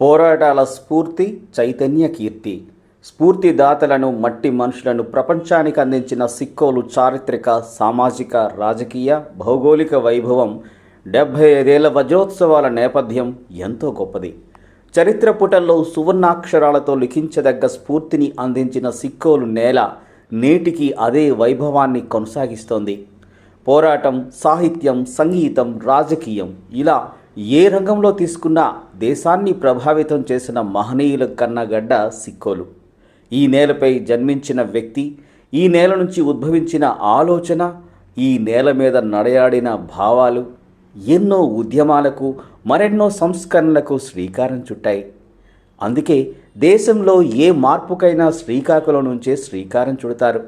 పోరాటాల స్ఫూర్తి చైతన్య కీర్తి. స్ఫూర్తిదాతలను మట్టి మనుషులను ప్రపంచానికి అందించిన సిక్కోలు చారిత్రక సామాజిక రాజకీయ భౌగోళిక వైభవం డెబ్భై ఐదేళ్ళ వజ్రోత్సవాల నేపథ్యం ఎంతో గొప్పది. చరిత్ర పుటల్లో సువర్ణాక్షరాలతో లిఖించదగ్గ స్ఫూర్తిని అందించిన సిక్కోలు నేల నేటికి అదే వైభవాన్ని కొనసాగిస్తోంది. పోరాటం సాహిత్యం సంగీతం రాజకీయం ఇలా ఏ రంగంలో తీసుకున్నా దేశాన్ని ప్రభావితం చేసిన మహనీయుల కన్నగడ్డ సిక్కోలు. ఈ నేలపై జన్మించిన వ్యక్తి ఈ నేల నుంచి ఉద్భవించిన ఆలోచన ఈ నేల మీద నడయాడిన భావాలు ఎన్నో ఉద్యమాలకు మరెన్నో సంస్కరణలకు శ్రీకారం చుట్టాయి. అందుకే దేశంలో ఏ మార్పుకైనా శ్రీకాకుళం నుంచే శ్రీకారం చుడతారు.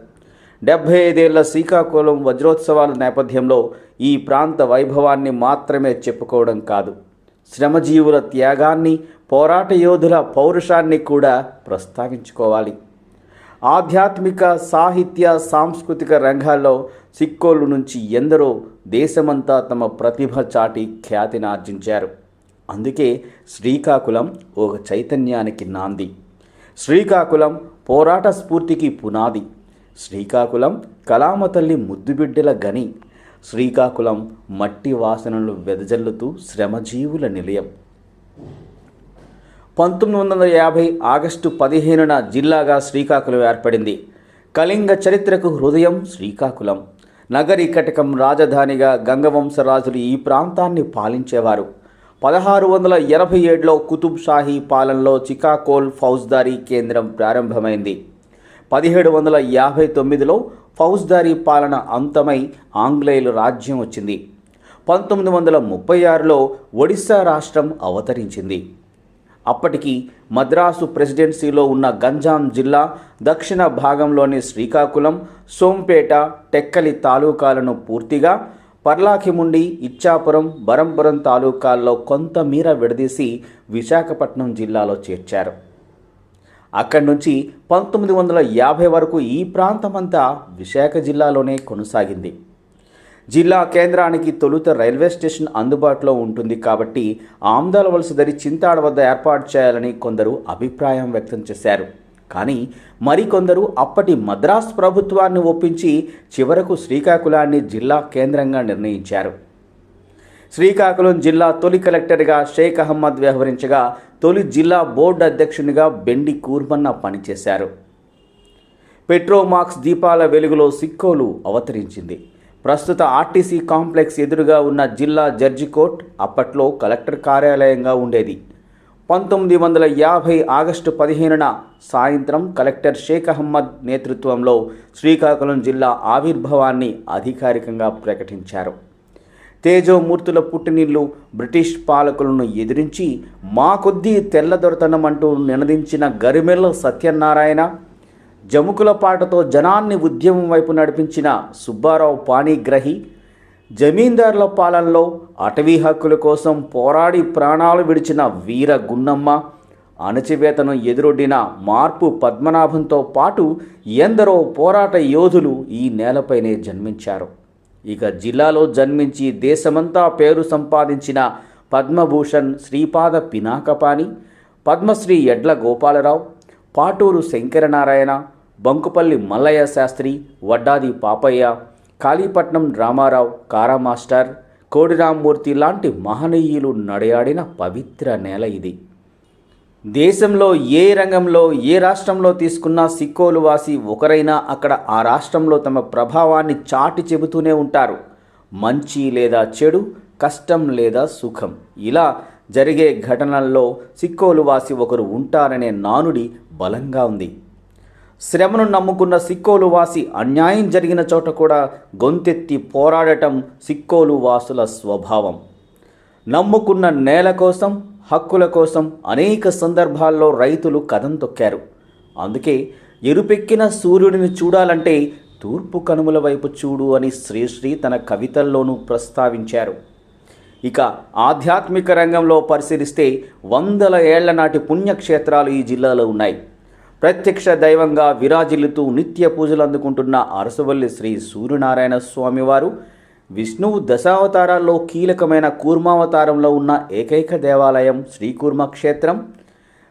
డెబ్భై ఐదేళ్ళ శ్రీకాకుళం వజ్రోత్సవాల నేపథ్యంలో ఈ ప్రాంత వైభవాన్ని మాత్రమే చెప్పుకోవడం కాదు. శ్రమజీవుల త్యాగాన్ని పోరాట యోధుల పౌరుషాన్ని కూడా ప్రస్తావించుకోవాలి. ఆధ్యాత్మిక సాహిత్య సాంస్కృతిక రంగాల్లో సిక్కోళ్ళు నుంచి ఎందరో దేశమంతా తమ ప్రతిభ చాటి ఖ్యాతిని ఆర్జించారు. అందుకే శ్రీకాకుళం ఒక చైతన్యానికి నాంది. శ్రీకాకుళం పోరాట స్ఫూర్తికి పునాది. శ్రీకాకుళం కళామ తల్లి ముద్దుబిడ్డల గని. శ్రీకాకుళం మట్టి వాసనలు వెదజల్లుతూ శ్రమజీవుల నిలయం. పంతొమ్మిది వందల యాభై ఆగస్టు పదిహేనున జిల్లాగా శ్రీకాకుళం ఏర్పడింది. కళింగ చరిత్రకు హృదయం శ్రీకాకుళం. నగరి కటకం రాజధానిగా గంగవంశరాజులు ఈ ప్రాంతాన్ని పాలించేవారు. పదహారు వందల ఎనభై ఏడులో కుతుబ్ షాహీ పాలనలో చికాకోల్ ఫౌజ్దారీ కేంద్రం ప్రారంభమైంది. పదిహేడు వందల యాభై తొమ్మిదిలో ఫౌజ్దారీ పాలన అంతమై ఆంగ్లేయులు రాజ్యం వచ్చింది. పంతొమ్మిది వందల ముప్పై ఆరులో ఒడిశా రాష్ట్రం అవతరించింది. అప్పటికి మద్రాసు ప్రెసిడెన్సీలో ఉన్న గంజాం జిల్లా దక్షిణ భాగంలోని శ్రీకాకుళం సోంపేట టెక్కలి తాలూకాలను పూర్తిగా పర్లాఖిముండి ఇచ్చాపురం బరంపురం తాలూకాల్లో కొంతమీర విడదీసి విశాఖపట్నం జిల్లాలో చేర్చారు. అక్కడి నుంచి పంతొమ్మిది వందల యాభై వరకు ఈ ప్రాంతమంతా విశాఖ జిల్లాలోనే కొనసాగింది. జిల్లా కేంద్రానికి తొలుత రైల్వే స్టేషన్ అందుబాటులో ఉంటుంది కాబట్టి ఆమ్దాల వలసదరి చింతాడ వద్ద ఏర్పాటు చేయాలని కొందరు అభిప్రాయం వ్యక్తం చేశారు. కానీ మరికొందరు అప్పటి మద్రాస్ ప్రభుత్వాన్ని ఒప్పించి చివరకు శ్రీకాకుళాన్ని జిల్లా కేంద్రంగా నిర్ణయించారు. శ్రీకాకుళం జిల్లా తొలి కలెక్టర్గా షేక్ అహ్మద్ వ్యవహరించగా తొలి జిల్లా బోర్డు అధ్యక్షునిగా బెండి కూర్మన్న పనిచేశారు. పెట్రోమాక్స్ దీపాల వెలుగులో సిక్కోలు అవతరించింది. ప్రస్తుత ఆర్టీసీ కాంప్లెక్స్ ఎదురుగా ఉన్న జిల్లా జడ్జి కోర్ట్ అప్పట్లో కలెక్టర్ కార్యాలయంగా ఉండేది. పంతొమ్మిది వందల యాభై ఆగస్టు పదిహేనున సాయంత్రం కలెక్టర్ షేక్ అహ్మద్ నేతృత్వంలో శ్రీకాకుళం జిల్లా ఆవిర్భావాన్ని అధికారికంగా ప్రకటించారు. తేజోమూర్తుల పుట్టినిల్లు బ్రిటిష్ పాలకులను ఎదిరించి మా కొద్దీ తెల్లదొరతనం అంటూ నినదించిన గరిమెల్ల సత్యనారాయణ జముకుల పాటతో జనాన్ని ఉద్యమం వైపు నడిపించిన సుబ్బారావు పాణిగ్రహి జమీందారుల పాలనలో అటవీ హక్కుల కోసం పోరాడి ప్రాణాలు విడిచిన వీర గున్నమ్మ అణచివేతను ఎదురొడ్డిన మార్పు పద్మనాభంతో పాటు ఎందరో పోరాట యోధులు ఈ నేలపైనే జన్మించారు. ఇక జిల్లాలో జన్మించి దేశమంతా పేరు సంపాదించిన పద్మభూషణ్ శ్రీపాద పినాకపాణి పద్మశ్రీ ఎడ్ల గోపాలరావు పాటూరు శంకరనారాయణ బంకుపల్లి మల్లయ్య శాస్త్రి వడ్డాది పాపయ్య కాళీపట్నం రామారావు కారామాస్టర్ కోడిరామ్మూర్తి లాంటి మహనీయులు నడయాడిన పవిత్ర నేల ఇది. దేశంలో ఏ రంగంలో ఏ రాష్ట్రంలో తీసుకున్నా సిక్కోలు వాసి ఒకరైనా అక్కడ ఆ రాష్ట్రంలో తమ ప్రభావాన్ని చాటి చెబుతూనే ఉంటారు. మంచి లేదా చెడు కష్టం లేదా సుఖం. ఇలా జరిగే ఘటనల్లో సిక్కోలు వాసి ఒకరు ఉంటారనే నానుడి బలంగా ఉంది. శ్రమను నమ్ముకున్న సిక్కోలు వాసి అన్యాయం జరిగిన చోట కూడా గొంతెత్తి పోరాడటం సిక్కోలు వాసుల స్వభావం. నమ్ముకున్న నేల కోసం హక్కుల కోసం అనేక సందర్భాల్లో రైతులు కథం తొక్కారు. అందుకే ఎరుపెక్కిన సూర్యుడిని చూడాలంటే తూర్పు కనుమల వైపు చూడు అని శ్రీశ్రీ తన కవితల్లోనూ ప్రస్తావించారు. ఇక ఆధ్యాత్మిక రంగంలో పరిశీలిస్తే వందల ఏళ్ళ నాటి పుణ్యక్షేత్రాలు ఈ జిల్లాలో ఉన్నాయి. ప్రత్యక్ష దైవంగా విరాజిల్లుతూ నిత్య పూజలు అందుకుంటున్న అరసవల్లి శ్రీ సూర్యనారాయణ స్వామివారు విష్ణువు దశావతారాల్లో కీలకమైన కూర్మావతారంలో ఉన్న ఏకైక దేవాలయం శ్రీకూర్మ క్షేత్రం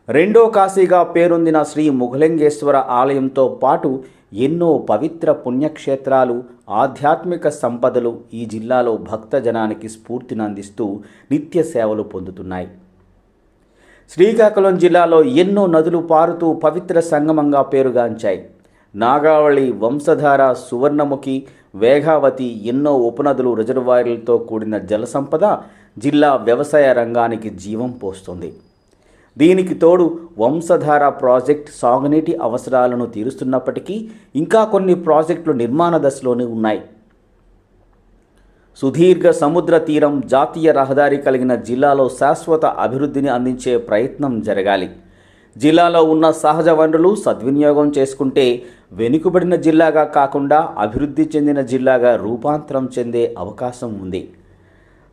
రెండో కాశీగా పేరొందిన శ్రీ ముఘలింగేశ్వర ఆలయంతో పాటు ఎన్నో పవిత్ర పుణ్యక్షేత్రాలు ఆధ్యాత్మిక సంపదలు ఈ జిల్లాలో భక్తజనానికి స్ఫూర్తిని అందిస్తూ నిత్య సేవలు పొందుతున్నాయి. శ్రీకాకుళం జిల్లాలో ఎన్నో నదులు పారుతూ పవిత్ర సంగమంగా పేరుగాంచాయి. నాగావళి వంశధార సువర్ణముఖి వేగావతి ఎన్నో ఉపనదులు రిజర్వాయర్లతో కూడిన జల సంపద జిల్లా వ్యవసాయ రంగానికి జీవం పోస్తుంది. దీనికి తోడు వంశధార ప్రాజెక్ట్ సాగునీటి అవసరాలను తీరుస్తున్నప్పటికీ ఇంకా కొన్ని ప్రాజెక్టులు నిర్మాణ దశలోనే ఉన్నాయి. సుదీర్ఘ సముద్ర తీరం జాతీయ రహదారి కలిగిన జిల్లాలో శాశ్వత అభివృద్ధిని అందించే ప్రయత్నం జరగాలి. జిల్లాలో ఉన్న సహజ వనరులు సద్వినియోగం చేసుకుంటే వెనుకబడిన జిల్లాగా కాకుండా అభివృద్ధి చెందిన జిల్లాగా రూపాంతరం చెందే అవకాశం ఉంది.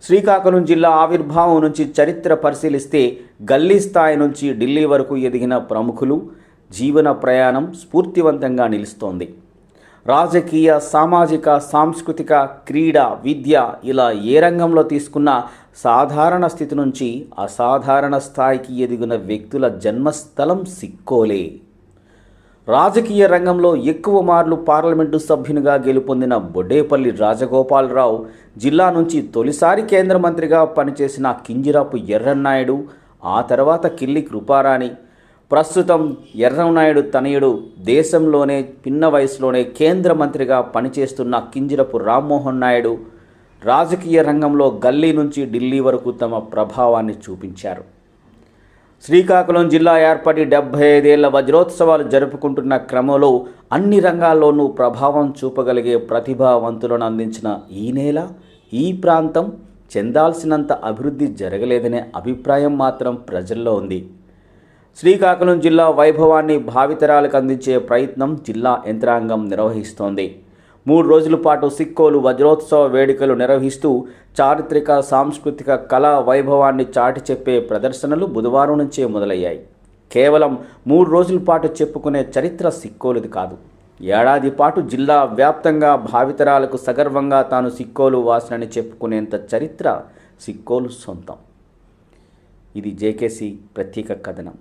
శ్రీకాకుళం జిల్లా ఆవిర్భావం నుంచి చరిత్ర పరిశీలిస్తే గల్లీ స్థాయి నుంచి ఢిల్లీ వరకు ఎదిగిన ప్రముఖులు జీవన ప్రయాణం స్ఫూర్తివంతంగా నిలుస్తోంది. రాజకీయ సామాజిక సాంస్కృతిక క్రీడ విద్య ఇలా ఏ రంగంలో తీసుకున్నా సాధారణ స్థితి నుంచి అసాధారణ స్థాయికి ఎదిగిన వ్యక్తుల జన్మస్థలం సిక్కోలే. రాజకీయ రంగంలో ఎక్కువ మార్లు పార్లమెంటు సభ్యునిగా గెలుపొందిన బొడ్డేపల్లి రాజగోపాలరావు జిల్లా నుంచి తొలిసారి కేంద్ర మంత్రిగా పనిచేసిన కింజిరాపు ఎర్రన్నాయుడు ఆ తర్వాత కిల్లి కృపారాణి ప్రస్తుతం ఎర్రనాయుడు తనయుడు దేశంలోనే పిన్న వయసులోనే కేంద్ర మంత్రిగా పనిచేస్తున్న కింజరపు రామ్మోహన్ నాయుడు రాజకీయ రంగంలో గల్లీ నుంచి ఢిల్లీ వరకు తమ ప్రభావాన్ని చూపించారు. శ్రీకాకుళం జిల్లా ఏర్పడి డెబ్బై ఐదేళ్ళ వజ్రోత్సవాలు జరుపుకుంటున్న క్రమంలో అన్ని రంగాల్లోనూ ప్రభావం చూపగలిగే ప్రతిభావంతులను అందించిన ఈ నేల ఈ ప్రాంతం చెందాల్సినంత అభివృద్ధి జరగలేదనే అభిప్రాయం మాత్రం ప్రజల్లో ఉంది. శ్రీకాకుళం జిల్లా వైభవాన్ని భావితరాలకు అందించే ప్రయత్నం జిల్లా యంత్రాంగం నిర్వహిస్తోంది. మూడు రోజుల పాటు సిక్కోలు వజ్రోత్సవ వేడుకలు నిర్వహిస్తూ చారిత్రక సాంస్కృతిక కళా వైభవాన్ని చాటి చెప్పే ప్రదర్శనలు బుధవారం నుంచే మొదలయ్యాయి. కేవలం మూడు రోజుల పాటు చెప్పుకునే చరిత్ర సిక్కోలుది కాదు. ఏడాది పాటు జిల్లా వ్యాప్తంగా భావితరాలకు సగర్వంగా తాను సిక్కోలు వాసనని చెప్పుకునేంత చరిత్ర సిక్కోలు సొంతం. ఇది జేకేసి ప్రత్యేక కథనం.